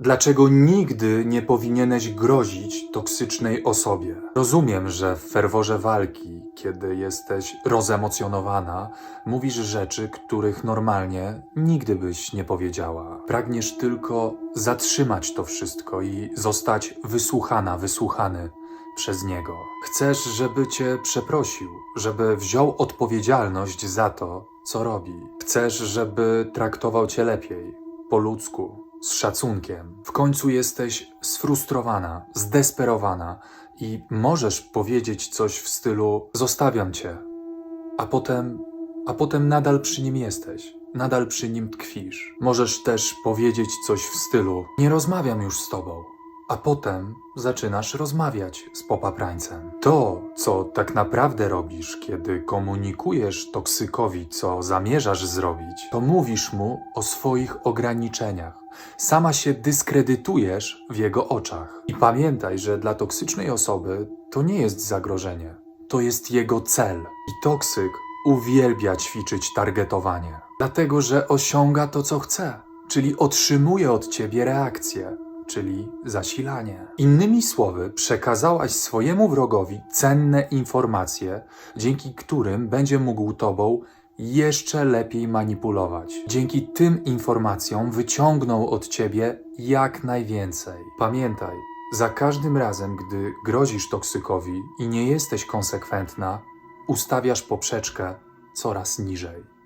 Dlaczego nigdy nie powinieneś grozić toksycznej osobie? Rozumiem, że w ferworze walki, kiedy jesteś rozemocjonowana, mówisz rzeczy, których normalnie nigdy byś nie powiedziała. Pragniesz tylko zatrzymać to wszystko i zostać wysłuchana, wysłuchany przez niego. Chcesz, żeby cię przeprosił, żeby wziął odpowiedzialność za to, co robi. Chcesz, żeby traktował cię lepiej, po ludzku, z szacunkiem. W końcu jesteś sfrustrowana, zdesperowana i możesz powiedzieć coś w stylu: Zostawiam cię, a potem, a potem nadal przy nim jesteś. Nadal przy nim tkwisz. Możesz też powiedzieć coś w stylu: Nie rozmawiam już z tobą, a potem zaczynasz rozmawiać z popaprańcem. To, co tak naprawdę robisz, kiedy komunikujesz toksykowi, co zamierzasz zrobić, to mówisz mu o swoich ograniczeniach. Sama się dyskredytujesz w jego oczach. I pamiętaj, że dla toksycznej osoby to nie jest zagrożenie, to jest jego cel. I toksyk uwielbia ćwiczyć targetowanie, dlatego że osiąga to, co chce, czyli otrzymuje od ciebie reakcję czyli zasilanie. Innymi słowy, przekazałaś swojemu wrogowi cenne informacje, dzięki którym będzie mógł tobą jeszcze lepiej manipulować. Dzięki tym informacjom wyciągnął od ciebie jak najwięcej. Pamiętaj, za każdym razem, gdy grozisz toksykowi i nie jesteś konsekwentna, ustawiasz poprzeczkę coraz niżej.